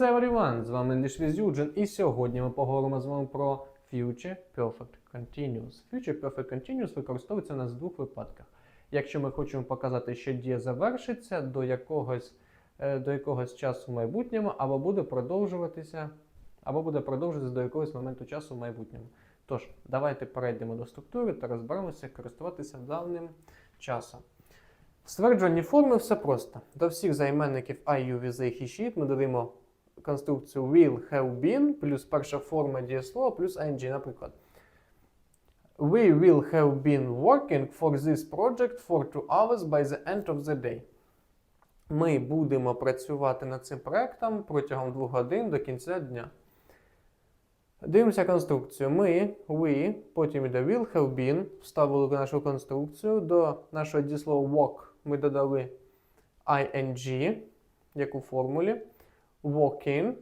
Everyone! З вами English with і сьогодні ми поговоримо з вами про Future Perfect Continuous. Future Perfect Continuous використовується у нас в двох випадках. Якщо ми хочемо показати, що дія завершиться до якогось, е, до якогось часу в майбутньому, або буде продовжуватися, або буде продовжуватися до якогось моменту часу в майбутньому. Тож, давайте перейдемо до структури та розберемося, як користуватися даним часом. В стверджуванні форми все просто. До всіх займенників I, you, with, they, he, she ми додаємо конструкцію will have been плюс перша форма дієслова плюс ing, наприклад. We will have been working for this project for two hours by the end of the day. Ми будемо працювати над цим проектом протягом двох годин до кінця дня. Дивимося конструкцію. Ми, we, потім йде will have been, вставили нашу конструкцію. До нашого дієслова walk ми додали ing, як у формулі. Walking.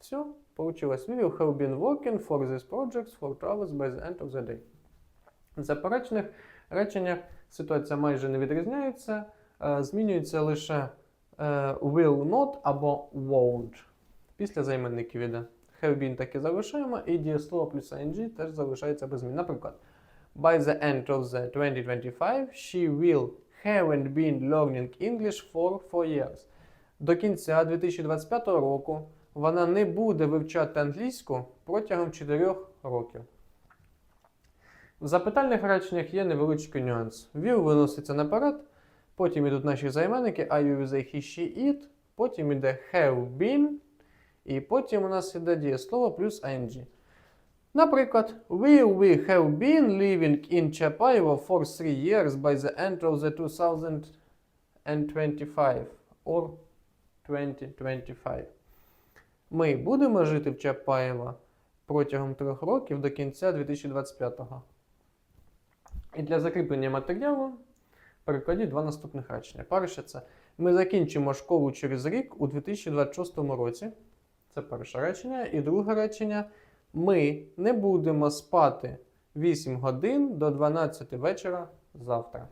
Все, получилось. We will have been working for this project for hours by the end of the day. В заперечних реченнях ситуація майже не відрізняється. Е, Змінюється лише е, will not або won't. Після займенників іде. Have been так і залишаємо, і дієслово плюс ing теж залишається без змін. Наприклад, by the end of the 2025, she will haven't been learning English for four years. До кінця 2025 року вона не буде вивчати англійську протягом 4 років. В запитальних реченнях є невеличкий нюанс. Will виноситься наперед, потім йдуть наші займенники I, you, they, he, she, it, потім йде have been, і потім у нас іде дієслово плюс ing. Наприклад, will we have been living in Chapaiva for three years by the end of the 2025 or 2025. Ми будемо жити в Чапаєва протягом трьох років до кінця 2025-го. І для закріплення матеріалу перекладіть два наступних речення. Перше це ми закінчимо школу через рік у 2026 році. Це перше речення. І друге речення. Ми не будемо спати 8 годин до 12 вечора завтра.